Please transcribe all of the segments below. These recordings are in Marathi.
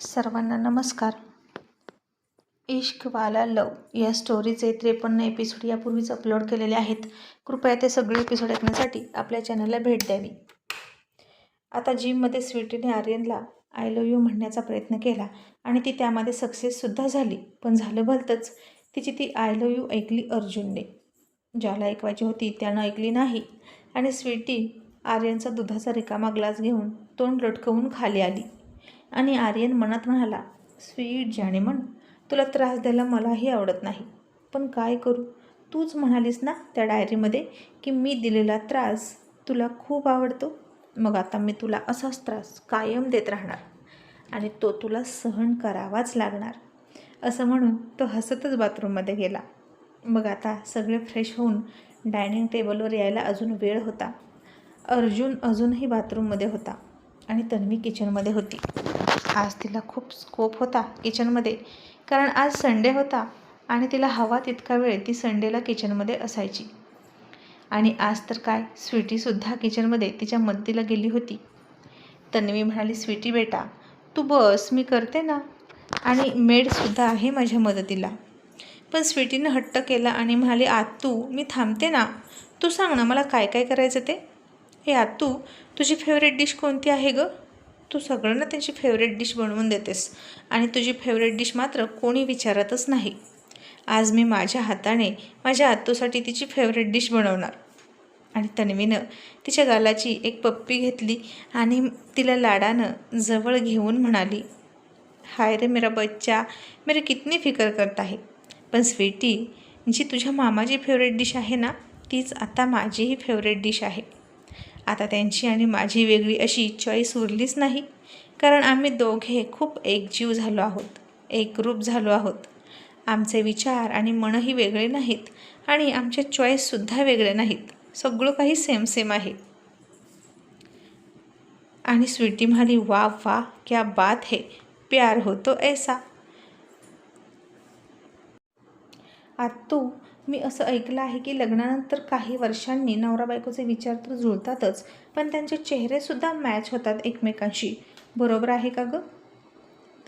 सर्वांना नमस्कार. इश्क वाला लव या स्टोरीचे त्रेपन्न एपिसोड यापूर्वीच अपलोड केलेले आहेत. कृपया ते सगळे एपिसोड ऐकण्यासाठी आपल्या चॅनलला भेट द्यावी. आता जिममध्ये स्वीटीने आर्यनला आय लव यू म्हणण्याचा प्रयत्न केला आणि ती त्यामध्ये सक्सेससुद्धा झाली. पण झालं भलतंच. तिची ती आय लव यू ऐकली अर्जुनने. ज्याला ऐकवायची होती त्यानं ऐकली नाही. आणि स्वीटी आर्यनचा दुधाचा रिकामा ग्लास घेऊन तोंड लटकवून खाली आली. आणि आर्यन मनात म्हणाला स्वीट जाणे म्हण तुला त्रास द्यायला मलाही आवडत नाही. पण काय करू? तूच म्हणालीस ना त्या डायरीमध्ये की मी दिलेला त्रास तुला खूप आवडतो? मग आता मी तुला असाच त्रास कायम देत राहणार आणि तो तुला सहन करावाच लागणार. असं म्हणून तो हसतच बाथरूममध्ये गेला. मग आता सगळे फ्रेश होऊन डायनिंग टेबलवर यायला अजून वेळ होता. अर्जुन अजूनही बाथरूममध्ये होता आणि तन्वी किचनमध्ये होती. आज तिला खूप स्कोप होता किचनमध्ये कारण आज संडे होता आणि तिला हवा तितका वेळ ती संडेला किचनमध्ये असायची. आणि आज तर काय स्वीटीसुद्धा किचनमध्ये तिच्या मदतीला गेली होती. तन्वी म्हणाली स्वीटी बेटा तू बस मी करते ना. आणि मेडसुद्धा आहे माझ्या मदतीला. पण स्वीटीनं हट्ट केला आणि म्हणाली आतू मी थांबते ना. तू सांग ना मला काय काय करायचं ते? हे आतू तुझी फेवरेट डिश कोणती आहे गं? तू सगळ्यांना त्यांची फेवरेट डिश बनवून देतेस. आणि तुझी फेवरेट डिश मात्र कोणी विचारतच नाही. आज मी माझ्या हाताने माझ्या आत्तूसाठी तिची फेवरेट डिश बनवणार. आणि तन्वीनं तिच्या गालाची एक पप्पी घेतली आणि तिला लाडानं जवळ घेऊन म्हणाली हाय रे मेरा बच्चा मेरे कितनी फिकर करत आहे पण स्वीटी जी तुझ्या मामाची फेवरेट डिश आहे ना तीच आता माझीही फेवरेट डिश आहे. आता त्यांची आणि माझी वेगळी अशी चॉईस उरलीच नाही. कारण आम्ही दोघे खूप एकजीव झालो आहोत एकरूप झालो आहोत. आमचे विचार आणि मनही वेगळे नाहीत आणि आमचे चॉईससुद्धा वेगळे नाहीत. सगळं काही सेम सेम आहे. आणि स्वीटी म्हणाली वा वा क्या बात है प्यार होतो ऐसा. आत्तू मी असं ऐकलं आहे की लग्नानंतर काही वर्षांनी नवरा बायकोचे विचार तर जुळतातच पण त्यांचे चेहरेसुद्धा मॅच होतात एकमेकांशी. बरोबर आहे का गं?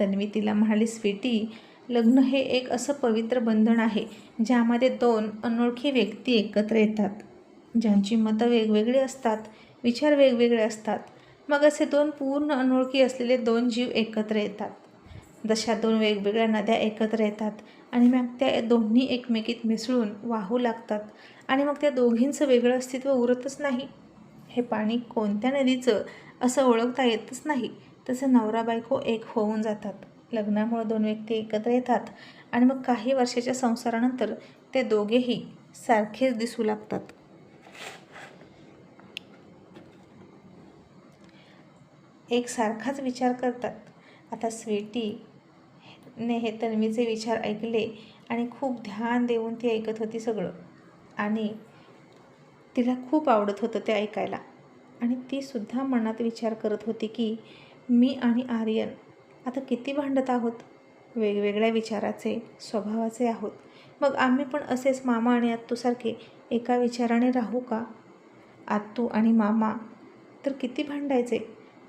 तन्वी तिला म्हणाली स्वीटी लग्न हे एक असं पवित्र बंधन आहे ज्यामध्ये दोन अनोळखी व्यक्ती एकत्र येतात. ज्यांची मतं वेगवेगळी असतात विचार वेगवेगळे असतात. मग असे दोन पूर्ण अनोळखी असलेले दोन जीव एकत्र येतात. जशा दोन वेगवेगळ्या नद्या एकत्र येतात आणि मग त्या दोन्ही एकमेकीत मिसळून वाहू लागतात. आणि मग त्या दोघींचं वेगळं अस्तित्व उरतच नाही. हे पाणी कोणत्या नदीचं असं ओळखता येतच नाही. तसं नवरा बायको एक होऊन जातात. लग्नामुळे दोन व्यक्ती एकत्र येतात आणि मग काही वर्षाच्या संसारानंतर ते दोघेही सारखेच दिसू लागतात. एकसारखाच विचार करतात. आता स्वीटी ने हे तन्वीचे विचार ऐकले आणि खूप ध्यान देऊन ती ऐकत होती सगळं. आणि तिला खूप आवडत होतं ते ऐकायला. आणि तीसुद्धा मनात विचार करत होती की मी आणि आर्यन आता किती भांडत आहोत? वेगवेगळ्या विचाराचे स्वभावाचे आहोत. मग आम्ही पण असेच मामा आणि आत्तूसारखे एका विचाराने राहू का? आत्तू आणि मामा तर किती भांडायचे?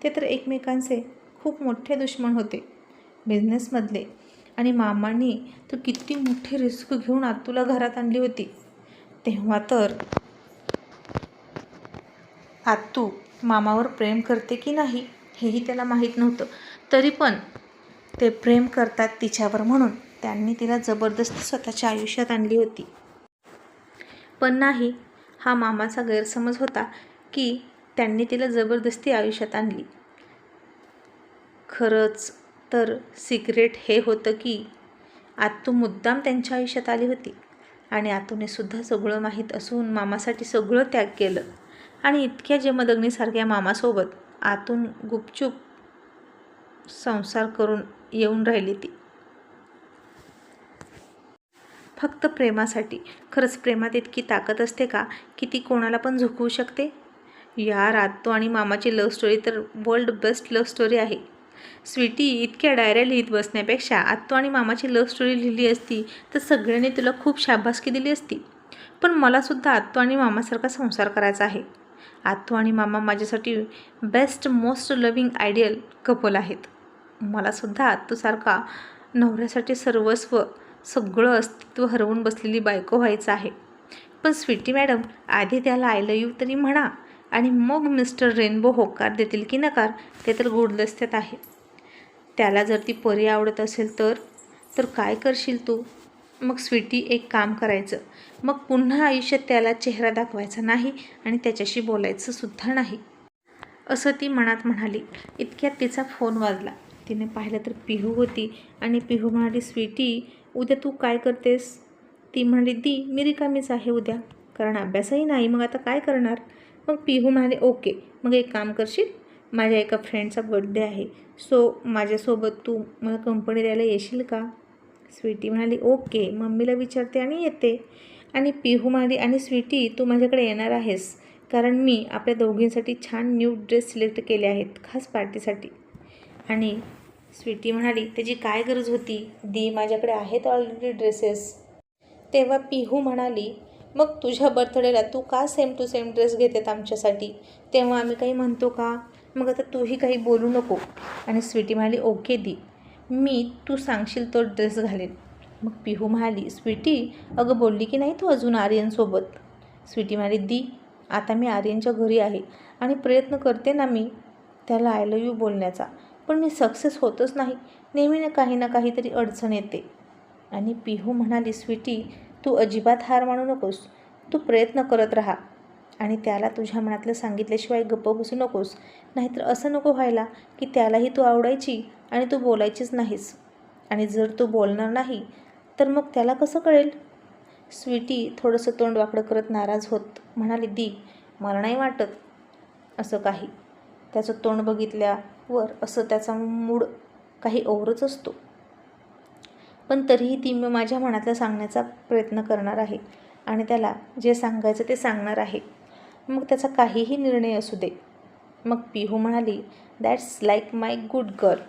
ते तर एकमेकांचे खूप मोठे दुश्मन होते. बिझनेसमधले. आणि मामांनी तर किती मोठी रिस्क घेऊन आतूला घरात आणली होती. तेव्हा तर आतू मामावर प्रेम करते की नाही हेही त्याला माहीत नव्हतं. तरी पण ते प्रेम करतात तिच्यावर म्हणून. त्यांनी तिला जबरदस्ती स्वतःच्या आयुष्यात आणली होती. पण नाही हा मामाचा गैरसमज होता की त्यांनी तिला जबरदस्ती आयुष्यात आणली. खरंच तर सिक्रेट हे होतं की आतू मुद्दाम त्यांच्या आयुष्यात आली होती. आणि आतूनेसुद्धा सगळं माहीत असून मामासाठी सगळं त्याग केलं. आणि इतक्या जमदग्नीसारख्या मामासोबत आतून गुपचूप संसार करून येऊन राहिली ती. फक्त प्रेमासाठी. खरंच प्रेमात इतकी ताकद असते का की ती कोणाला पण झुकवू शकते? यार आत्तो आणि मामाची लव्ह स्टोरी तर वर्ल्ड बेस्ट लव्ह स्टोरी आहे. स्वीटी इतक्या डायऱ्या लिहित बसण्यापेक्षा आत्तू आणि मामाची लव्ह स्टोरी लिहिली असती तर सगळ्यांनी तुला खूप शाबासकी दिली असती. पण मलासुद्धा आत्तू आणि मामासारखा संसार करायचा आहे. आत्तू आणि मामा माझ्यासाठी best most loving ideal couple आहेत. मलासुद्धा आत्तूसारखा नवऱ्यासाठी सर्वस्व सगळं अस्तित्व हरवून बसलेली बायको व्हायचं आहे. पण स्वीटी मॅडम आधी त्याला आय लव यू तरी म्हणा आणि मग मिस्टर रेनबो होकार देतील की नकार ते तर गुडदस्त्यात आहे. त्याला जर ती परी आवडत असेल तर तर काय करशील तू? मग स्वीटी एक काम करायचं. मग पुन्हा आयुष्यात त्याला चेहरा दाखवायचा नाही आणि त्याच्याशी बोलायचं सुद्धा नाही. असं ती मनात म्हणाली. इतक्यात तिचा फोन वाजला. तिने पाहिलं तर पिहू होती आणि पिहू म्हणाली स्वीटी उद्या तू काय करतेस? ती म्हणाली दी मी रिकामीच आहे उद्या. कारण अभ्यासही नाही मग आता काय करणार? मग पिहू म्हणाले ओके मग एक काम करशील? माझ्या एका फ्रेंडचा बड्डे आहे. सो माझ्यासोबत तू मला कंपनी द्यायला येशील का? स्वीटी म्हणाली ओके मम्मीला विचारते आणि येते. आणि पिहू म्हणाली आणि स्वीटी तू माझ्याकडे येणार आहेस. कारण मी आपल्या दोघींसाठी छान न्यू ड्रेस सिलेक्ट केले आहेत खास पार्टीसाठी आणि स्वीटी म्हणाली त्याची काय गरज होती? दी माझ्याकडे आहेत ऑलरेडी ड्रेसेस तेव्हा पिहू म्हणाली मग तुझ्या बर्थडेला तू का सेम टू सेम ड्रेस घेतेत आमच्यासाठी? तेव्हा आम्ही काही म्हणतो का? मग आता तूही काही बोलू नको आणि स्वीटी म्हणाली ओके दी. मी तू सांगशील तो ड्रेस घालेन. मग पिहू म्हणाली स्वीटी अगं बोलली की नाही तू अजून आर्यनसोबत स्वीटी म्हणाली दी आता मी आर्यनच्या घरी आहे आणि प्रयत्न करते ना मी त्याला आय लव यू बोलण्याचा पण मी सक्सेस होतच नाही. नेहमी ना काही ना काहीतरी अडचण येते. आणि पिहू म्हणाली स्वीटी तू अजिबात हार मानू नकोस. तू प्रयत्न करत राहा. आणि त्याला तुझ्या मनातलं सांगितल्याशिवाय गप्प बसू नकोस. नाहीतर असं नको व्हायला की त्यालाही तू आवडायची आणि तू बोलायचीच नाहीस. आणि जर तू बोलणार नाही तर मग त्याला कसं कळेल? स्वीटी थोडंसं तोंड वाकडं करत नाराज होत म्हणाली दी मला नाही वाटत. असं काही. त्याचं तोंड बघितल्यावर असं त्याचा मूड काही ओवरच असतो. पण तरीही ती मी माझ्या मनातलं सांगण्याचा प्रयत्न करणार आहे आणि त्याला जे सांगायचं ते सांगणार आहे. मग त्याचा काहीही निर्णय असू दे. मग पिहू म्हणाली that's like my good girl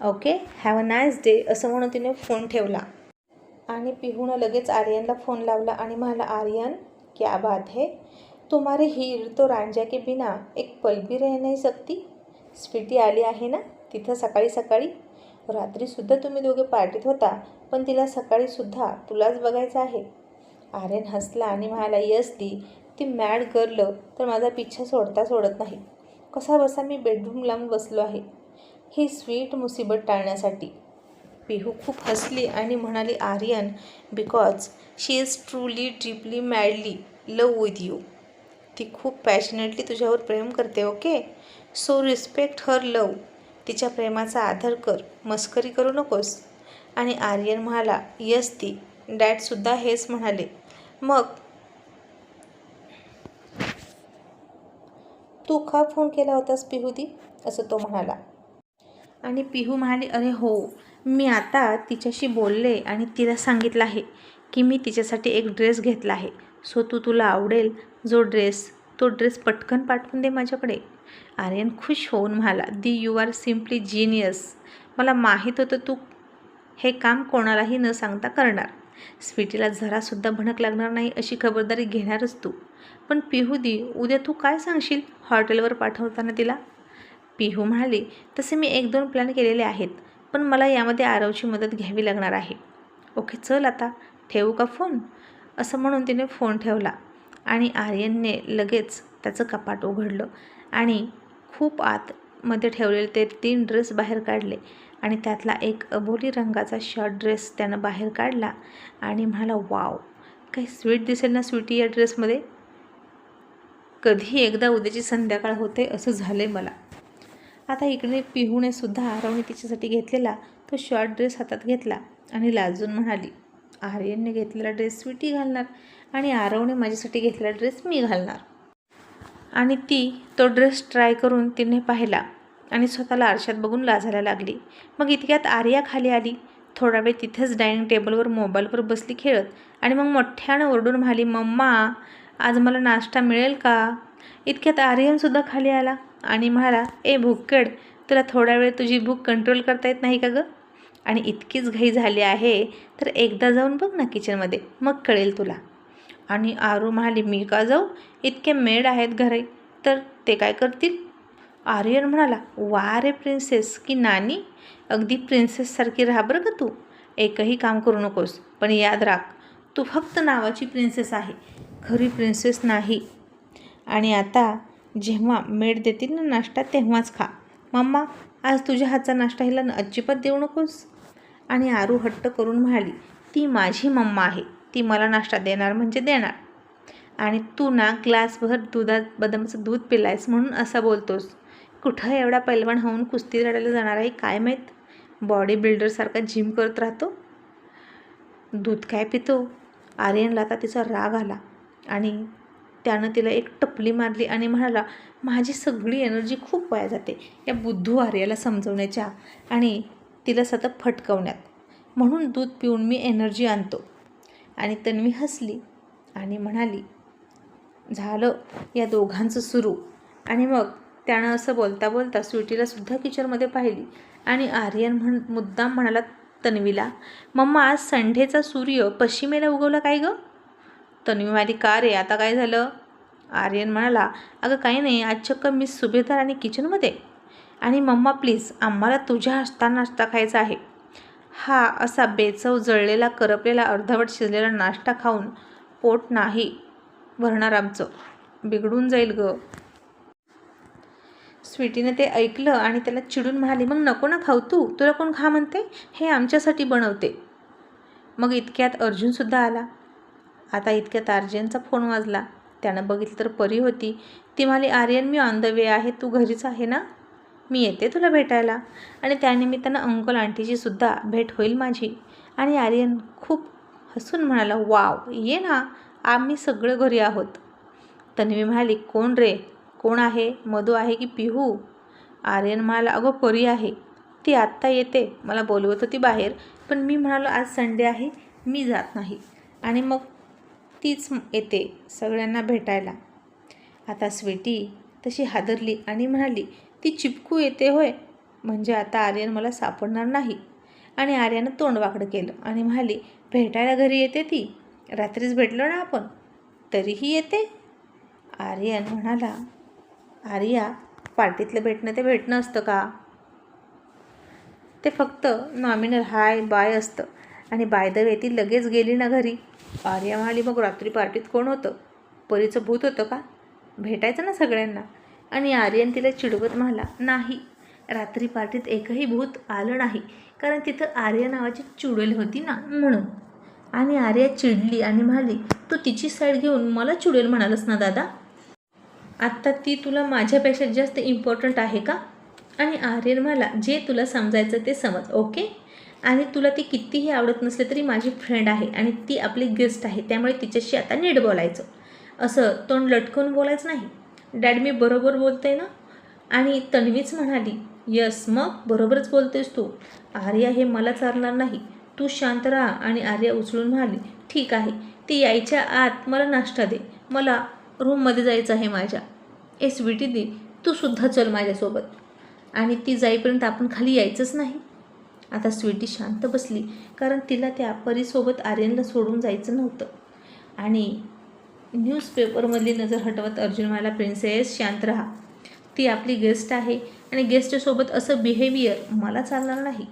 okay have a nice day असं म्हणून तिने फोन ठेवला. आणि पिहूनं लगेच आर्यनला फोन लावला आणि म्हणाला आर्यन क्या बात है? तुम्हारे हीर तो रांजा के बिना एक पल भी रह नाही सकती. स्वीटी आली आहे ना? तिथं सकाळी सकाळी. रात्रीसुद्धा तुम्ही दोघे पार्टीत होता पण तिला सकाळीसुद्धा तुलाच बघायचं आहे. आर्यन हसला आणि म्हणाला यस दी. ती मॅड गर्ल तर माझा पिच्छा सोडता सोडत नाही. कसा बसा मी बेडरूम लावून बसलो आहे. ही स्वीट मुसीबत टाळण्यासाठी. पिहू खूप हसली आणि म्हणाली Aryan because she is truly deeply madly love with you ती खूप पॅशनेटली तुझ्यावर प्रेम करते okay so respect her love तिच्या प्रेमाचा आदर कर. मस्करी करू नकोस. आणि आर्यन म्हणाला यस ती. डॅडसुद्धा हेच म्हणाले. मग तू का फोन केला होतास पिहूदी? असं तो म्हणाला. आणि पिहू म्हणाली अरे हो मी आता तिच्याशी बोलले आणि तिला सांगितलं आहे की मी तिच्यासाठी एक ड्रेस घेतला आहे. सो तू तुला आवडेल जो ड्रेस तो ड्रेस पटकन पाठवून दे माझ्याकडे. आर्यन खुश होऊन म्हणाला दी यू आर सिम्पली जिनियस. मला माहीत होतं तू हे काम कोणालाही न सांगता करणार. स्वीटीला जरासुद्धा भणक लागणार नाही अशी खबरदारी घेणारच तू. पण पिहू दी उद्या तू काय सांगशील हॉटेलवर पाठवताना तिला? पिहू म्हणाली तसे मी एक दोन प्लॅन केलेले आहेत पण मला यामध्ये आरवची मदत घ्यावी लागणार आहे. ओके चल आता. ठेवू का फोन? असं म्हणून तिने फोन ठेवला आणि आर्यनने लगेच त्याचं कपाट उघडलं आणि खूप आतमध्ये ठेवलेले ते तीन ड्रेस बाहेर काढले. आणि त्यातला एक अबोली रंगाचा शॉर्ट ड्रेस त्यानं बाहेर काढला आणि म्हणाला वाव काही स्वीट दिसेल ना स्वीटी या ड्रेसमध्ये कधी एकदा उद्याची संध्याकाळ होते असं झालं आहे मला. आता इकडे पिहूने सुद्धा आरवने तिच्यासाठी घेतलेला तो शॉर्ट ड्रेस हातात घेतला आणि लाजून म्हणाली आर्यनने घेतलेला ड्रेस स्वीटी घालणार आणि आरवने माझ्यासाठी घेतलेला ड्रेस मी घालणार. आणि ती तो ड्रेस ट्राय करून तिने पाहिला. आणि स्वतःला आरशात बघून लाजायला लागली. मग इतक्यात आर्या खाली आली. थोडा वेळ तिथेच डायनिंग टेबलवर मोबाईलवर बसली खेळत. आणि मग मोठ्यानं ओरडून म्हणाली मम्मा आज मला नाश्ता मिळेल का? इतक्यात आर्यनसुद्धा खाली आला आणि म्हणाला ए भुक्कड तुला थोडा वेळ तुझी भूक कंट्रोल करता येत नाही का गं? आणि इतकीच घाई झाली आहे तर एकदा जाऊन बघ ना किचनमध्ये मग कळेल तुला. आणि आरू म्हणाली मी का जाऊ? इतके मेड आहेत घरी. तर ते काय करतील? आर्यन म्हणाला वा रे प्रिन्सेस की नानी? अगदी प्रिन्सेससारखी राहा बरं का तू? एकही काम करू नकोस पण याद राख तू फक्त नावाची प्रिन्सेस आहे खरी प्रिन्सेस नाही. आणि आता जेव्हा मेड देतील ना नाश्ता तेव्हाच खा. मम्मा आज तुझ्या हातचा नाश्ता हिला न- अजिबात देऊ नकोस. आणि आरू हट्ट करून म्हणाली ती माझी मम्मा आहे ती मला नाश्ता देणार म्हणजे देणार. आणि तू ना ग्लासभर दुधात बदामाचं दूध पिलायस म्हणून असं बोलतोस. कुठं एवढा पैलवान होऊन कुस्ती लढायला जाणार आहे काय माहीत? बॉडी बिल्डरसारखा जिम करत राहतो. दूध काय पितो? आर्यनला आता तिचा राग आला. आणि त्यानं तिला एक टपली मारली आणि म्हणाला माझी सगळी एनर्जी खूप वाया जाते या बुद्धू आर्याला समजवण्याच्या आणि तिला सतत फटकवण्यात. म्हणून दूध पिऊन मी एनर्जी आणतो. आणि तन्वी हसली आणि म्हणाली झालं या दोघांचं सुरू. आणि मग त्यानं असं बोलता बोलता स्वीटीला सुद्धा किचनमध्ये पाहिली. आणि आर्यन म्हण मुद्दाम म्हणाला तन्वीला मम्मा आज संडेचा सूर्य पश्चिमेला उगवला काय गं? तन्वी म्हणाली का रे आता काय झालं? आर्यन म्हणाला अगं काही नाही आज चक्क मिस सुभेदार आणि किचनमध्ये. आणि मम्मा प्लीज आम्हाला तुझ्या हस्ता नाश्ता खायचा आहे. हा असा बेचव जळलेला करपलेला अर्धवट शिजलेला नाश्ता खाऊन पोट नाही भरणार आमचं. बिघडून जाईल गं. स्वीटीने ते ऐकलं आणि त्याला चिडून म्हणाली मग नको ना खाऊ तू? तुला कोण खा म्हणते? हे आमच्यासाठी बनवते. मग इतक्यात अर्जुनसुद्धा आला. आता इतक्यात आर्यनचा फोन वाजला. त्यानं बघितलं तर परी होती. ती म्हणाली आर्यन मी ऑन द वे आहे. तू घरीच आहे ना? मी येते तुला भेटायला. आणि त्यानिमित्तानं अंकल आंटीची सुद्धा भेट होईल माझी. आणि आर्यन खूप हसून म्हणाला वाव ये ना. आम्ही सगळं घरी आहोत. तन्वी म्हणाली कोण रे? कोण आहे? मधू आहे की पिहू? आर्यन म्हणाला अगं परी आहे. ती आत्ता येते. मला बोलवत होती बाहेर पण मी म्हणालो आज संडे आहे मी जात नाही. आणि मग तीच येते सगळ्यांना भेटायला. आता स्वीटी तशी हादरली आणि म्हणाली ती चिपकू येते होय म्हणजे आता आर्यन मला सापडणार नाही. आणि आर्यानं तोंड वाकडं केलं आणि म्हणाली भेटायला घरी येते ती? रात्रीच भेटलो ना आपण? तरीही येते? आर्यन म्हणाला आर्या पार्टीतलं भेटणं ते भेटणं असतं का? ते फक्त नॉमिनल हाय बाय असतं. आणि बाय द वे ती लगेच गेली ना घरी. आर्या म्हणाली मग रात्री पार्टीत कोण होतं? परीचं भूत होतं का? भेटायचं ना सगळ्यांना. आणि आर्यन तिला चिडवत म्हणाला नाही रात्री पार्टीत एकही भूत आलं नाही. कारण तिथं आर्या नावाची चुडेल होती ना म्हणून. आणि आर्या चिडली आणि म्हणाली तू तिची साईड घेऊन मला चुडेल म्हणालस ना दादा? आत्ता ती तुला माझ्यापेक्षा जास्त इम्पॉर्टंट आहे का? आणि आर्यन मला जे तुला समजायचं ते समज ओके आणि तुला ती कितीही आवडत नसले तरी माझी फ्रेंड आहे आणि ती आपली गेस्ट आहे त्यामुळे तिच्याशी आता नीट बोलायचं. असं तोंड लटकवून बोलायचं नाही. डॅड मी बरोबर बोलते ना? आणि तन्वीच म्हणाली यस मग बरोबरच बोलतेस तू. आर्या हे मला चालणार नाही. तू शांत राहा. आणि आर्या उचलून म्हणाली ठीक आहे. ती यायच्या आत मला नाश्ता दे. मला रूममध्ये जायचं आहे माझ्या. ए स्वीटी दे तू सुद्धा चल माझ्यासोबत. आणि ती जाईपर्यंत आपण खाली यायचंच नाही. आता स्वीटी शांत बसली कारण तिला त्या परीसोबत आर्यनला सोडून जायचं नव्हतं. आणि न्यूजपेपरमधली नजर हटवत अर्जुन मला प्रिन्सेस शांत राहा. ती आपली गेस्ट आहे आणि गेस्टसोबत असं बिहेवियर मला चालणार नाही.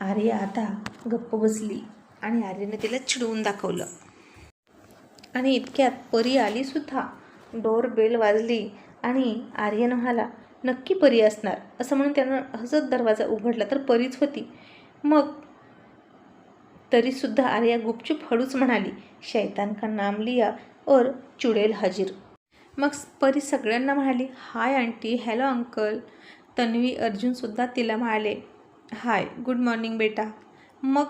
आर्य आता गप्प बसली आणि आर्यने तिला चिडवून दाखवलं. आणि इतक्यात परी आली सुद्धा. डोर बेल वाजली आणि आर्यन म्हणाला नक्की परी असणार. असं म्हणून त्यानं हसत दरवाजा उघडला तर परीच होती. मग तरीसुद्धा आर्या गुपचूप हळूच म्हणाली शैतान का नाम लिया और चुडेल हाजीर. मग परी सगळ्यांना म्हणाली hi aunty hello uncle. Tanvi अर्जुनसुद्धा तिला म्हणाले हाय गुड मॉर्निंग बेटा. मग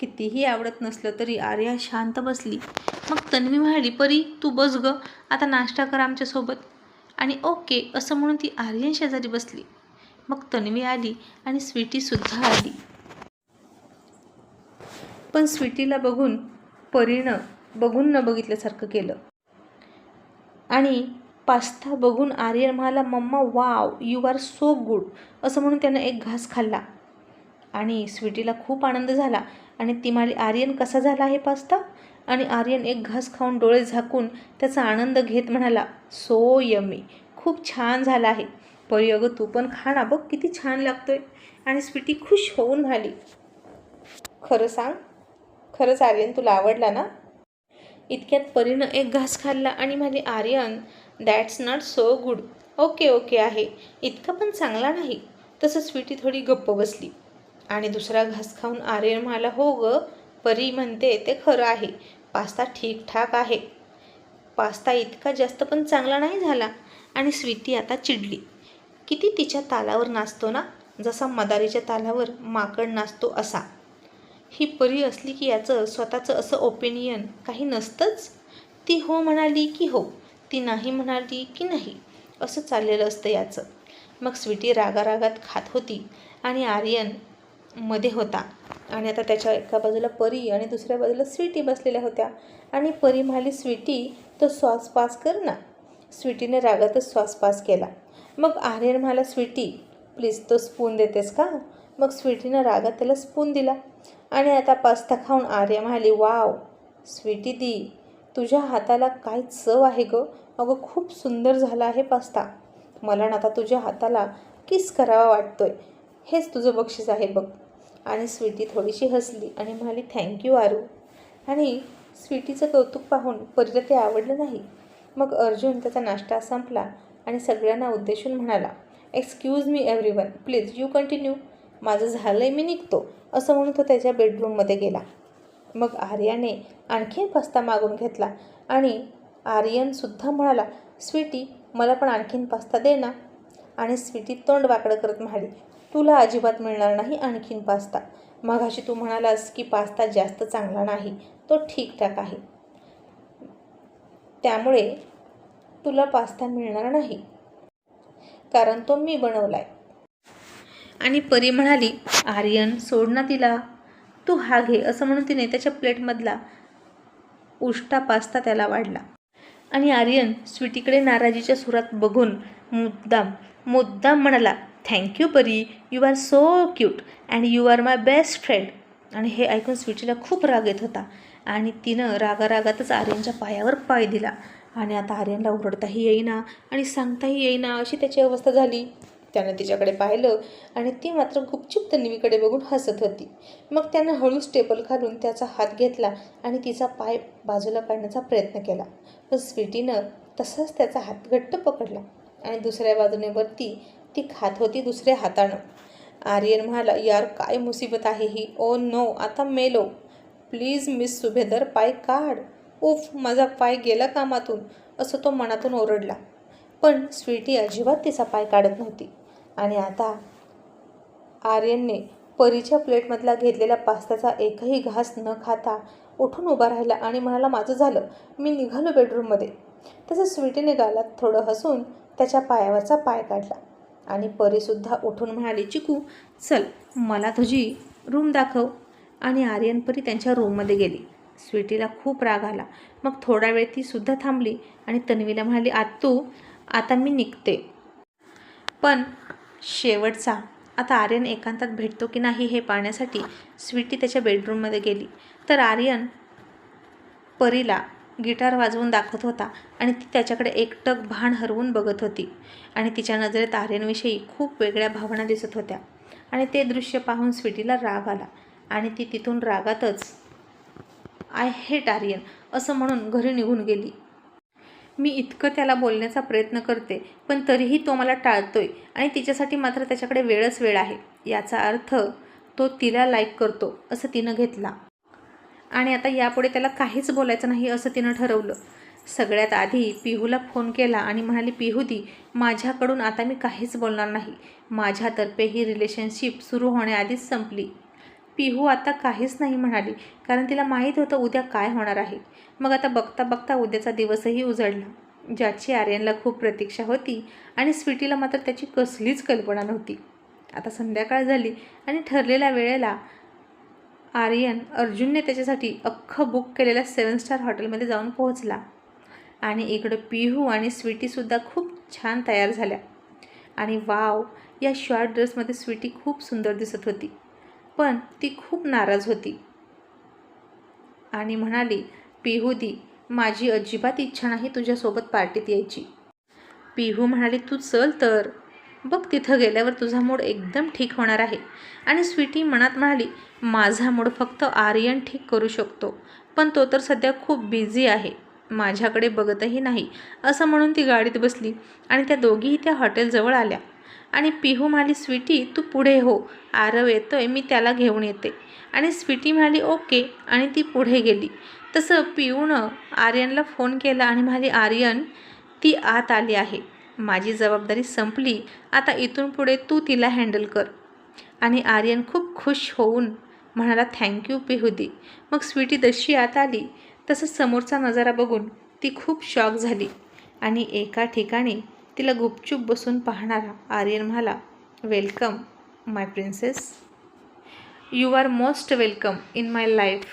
कितीही आवडत नसलं तरी आर्या शांत बसली. मग तन्वी म्हणाली परी तू बस ग आता नाश्ता कर आमच्यासोबत आणि ओके असं म्हणून ती आर्यन शेजारी बसली. मग तन्वी आली आणि स्वीटीसुद्धा आली. पण स्वीटीला बघून परीनं बघून न बघितल्यासारखं केलं. आणि पास्ता बघून आर्यन म्हणाला mumma wow you are so good असं म्हणून त्यानं एक घास खाल्ला. आणि स्वीटीला खूप आनंद झाला. आणि ती म्हणाली आर्यन कसा झाला आहे पास्ता? आणि आर्यन एक घास खाऊन डोळे झाकून त्याचा आनंद घेत म्हणाला सो यमी खूप छान झाला आहे. परी अगं तू पण खा ना बघ किती छान लागतोय. आणि स्वीटी खुश होऊन झाली खरं सांग खरंच आर्यन तुला आवडला ना? इतक्यात परीनं एक घास खाल्ला आणि म्हणाली Aryan that's not so good okay okay आहे. इतका पण चांगला नाही. तसं स्वीटी थोडी गप्प बसली. आणि दुसरा घास खाऊन आर्यन म्हणाला हो ग. परी म्हणते ते खरं आहे. पास्ता ठीकठाक आहे. पास्ता इतका जास्त पण चांगला नाही झाला आणि स्वीटी आता चिडली. किती तिच्या तालावर नाचतो ना? जसा मदारीच्या तालावर माकड नाचतो असा. ही परी असली की याचं स्वतःचं असं ओपिनियन काही नसतंच. ती हो म्हणाली की हो ती नाही म्हणाली की नाही असं चाललेलं असतं याचं. मग स्वीटी रागारागात खात होती आणि आर्यन मध्ये होता. आणि आता त्याच्या एका बाजूला परी आणि दुसऱ्या बाजूला स्वीटी बसलेल्या होत्या. आणि परी म्हणाली स्वीटी तो श्वास पास कर ना. स्वीटीने रागातच श्वास पास केला. मग आर्यन म्हणाला स्वीटी प्लीज तो स्पून देतेस का? मग स्वीटीनं रागात त्याला स्पून दिला. आणि आता पास्ता खाऊन आर्य म्हणाली वाव स्वीटी दी तुझ्या हाताला काय चव आहे गं? अगं खूप सुंदर झाला आहे पास्ता. मला ना आता तुझ्या हाताला किस करावा वाटतोय. हेच तुझं बक्षीस आहे बघ. आणि स्वीटी थोडीशी हसली आणि म्हणाली थँक्यू आरू आणि स्वीटीचं कौतुक पाहून परीला ते आवडलं नाही. मग अर्जुन त्याचा नाश्ता संपला आणि सगळ्यांना उद्देशून म्हणाला excuse me everyone please you continue माझं झालं आहे मी निघतो. असं म्हणून तो त्याच्या बेडरूममध्ये गेला. मग आर्याने आणखीन पास्ता मागून घेतला आणि आर्यनसुद्धा म्हणाला स्वीटी मला पण आणखीन पास्ता दे ना. आणि स्वीटी तोंड वाकडं करत म्हणाली तुला अजिबात मिळणार नाही आणखीन पास्ता. मघाशी तू म्हणालास की पास्ता जास्त चांगला नाही तो ठीकठाक आहे. त्यामुळे तुला पास्ता मिळणार नाही. कारण तो मी बनवलाय. आणि परी म्हणाली आर्यन सोड ना तिला. तू हा घे असं म्हणून तिने त्याच्या प्लेटमधला उष्टा पास्ता त्याला वाढला. आणि आर्यन स्वीटीकडे नाराजीच्या सुरात बघून मुद्दाम मुद्दाम म्हणाला thank you Pari you are so cute and you are my best friend आणि हे ऐकून स्वीटीला खूप राग येत होता. आणि तिनं रागारागातच आर्यनच्या पायावर पाय दिला. आणि आता आर्यनला ओरडताही येईना आणि सांगताही येईना अशी त्याची अवस्था झाली. त्यानं तिच्याकडे पाहिलं आणि ती मात्र गुपचूप तन्वीकडे बघून हसत होती. मग त्यानं हळूच टेबल घालून त्याचा हात घेतला आणि तिचा पाय बाजूला काढण्याचा प्रयत्न केला. पण स्वीटीनं तसंच त्याचा हात घट्ट पकडला आणि दुसऱ्या बाजूने वरती ती खात होती दुसऱ्या हातानं. आर्यन म्हणाला यार काय मुसीबत आहे ही? ओ नो आता मेलो. प्लीज मिस सुभेदर पाय काढ. उफ माझा पाय गेला कामातून. असं तो मनातून ओरडला. पण स्वीटी अजिबात तिचा पाय काढत नव्हती. आणि आता आर्यनने परीच्या प्लेटमधला घेतलेल्या पास्त्याचा एकही घास न खाता उठून उभा राहिला आणि म्हणाला माझं झालं. मी निघालो बेडरूममध्ये. तसं स्वीटीने गालात थोडं हसून त्याच्या पायावरचा पाय काढला. आणि परीसुद्धा उठून म्हणाली चिकू चल मला तुझी रूम दाखव. आणि आर्यन परी त्यांच्या रूममध्ये गेली. स्वीटीला खूप राग आला. मग थोडा वेळ ती सुद्धा थांबली आणि तन्वीला म्हणाली आत्तू आता मी निघते. पण शेवटचा आता आर्यन एकांतात भेटतो की नाही हे पाहण्यासाठी स्वीटी त्याच्या बेडरूममध्ये गेली. तर आर्यन परीला गिटार वाजवून दाखवत होता आणि ती त्याच्याकडे एकटक भान हरवून बघत होती. आणि तिच्या नजरेत आर्यनविषयी खूप वेगळ्या भावना दिसत होत्या. आणि ते दृश्य पाहून स्वीटीला राग आला. आणि ती तिथून रागातच आय हेट आर्यन असं म्हणून घरी निघून गेली. मी इतकं त्याला बोलण्याचा प्रयत्न करते पण तरीही तो मला टाळतोय आणि तिच्यासाठी मात्र त्याच्याकडे वेळच वेळ आहे. याचा अर्थ तो तिला लाईक करतो असं तिनं घेतला. आणि आता यापुढे त्याला काहीच बोलायचं नाही असं तिनं ठरवलं. सगळ्यात आधी पिहूला फोन केला आणि म्हणाली पिहूदी माझ्याकडून आता मी काहीच बोलणार नाही. माझ्यातर्फे ही रिलेशनशिप सुरू होण्याआधीच संपली. पिहू आता काहीच नाही म्हणाली कारण तिला माहीत होतं उद्या काय होणार आहे. मग आता बघता बघता उद्याचा दिवसही उजळला. ज्याची आर्यनला खूप प्रतीक्षा होती आणि स्वीटीला मात्र त्याची कसलीच कल्पना नव्हती. आता संध्याकाळ झाली आणि ठरलेल्या वेळेला आर्यन अर्जुनने त्याच्यासाठी अख्खं बुक केलेल्या सेवन स्टार हॉटेलमध्ये जाऊन पोहोचला. आणि इकडं पिहू आणि स्वीटीसुद्धा खूप छान तयार झाल्या. आणि वाव या शॉर्ट ड्रेसमध्ये स्वीटी खूप सुंदर दिसत होती. पण ती खूप नाराज होती. आणि म्हणाली पिहूदी माझी अजिबात इच्छा नाही तुझ्यासोबत पार्टीत यायची. पिहू म्हणाली तू चल तर. बघ तिथं गेल्यावर तुझा मूड एकदम ठीक होणार आहे. आणि स्वीटी मनात म्हणाली माझा मूड फक्त आर्यन ठीक करू शकतो पण तो तर सध्या खूप बिझी आहे. माझ्याकडे बघतही नाही. असं म्हणून ती गाडीत बसली आणि त्या दोघीही त्या हॉटेलजवळ आल्या. आणि पिहू म्हणाली स्वीटी तू पुढे हो. आरव येतोय मी त्याला घेऊन येते. आणि स्वीटी म्हणाली ओके. आणि ती पुढे गेली. तसं पिऊनं आर्यनला फोन केला आणि म्हणाली आर्यन ती आत आली आहे. माझी जबाबदारी संपली. आता इथून पुढे तू तिला हँडल कर. आणि आर्यन खूप खुश होऊन म्हणाला थँक्यू पिहुदी मग स्वीटी जशी आत आली. तसं समोरचा नजारा बघून ती खूप शॉक झाली. आणि एका ठिकाणी तिला गुपचूप बसून पाहणारा आर्यन म्हणाला welcome my princess you are most welcome in my life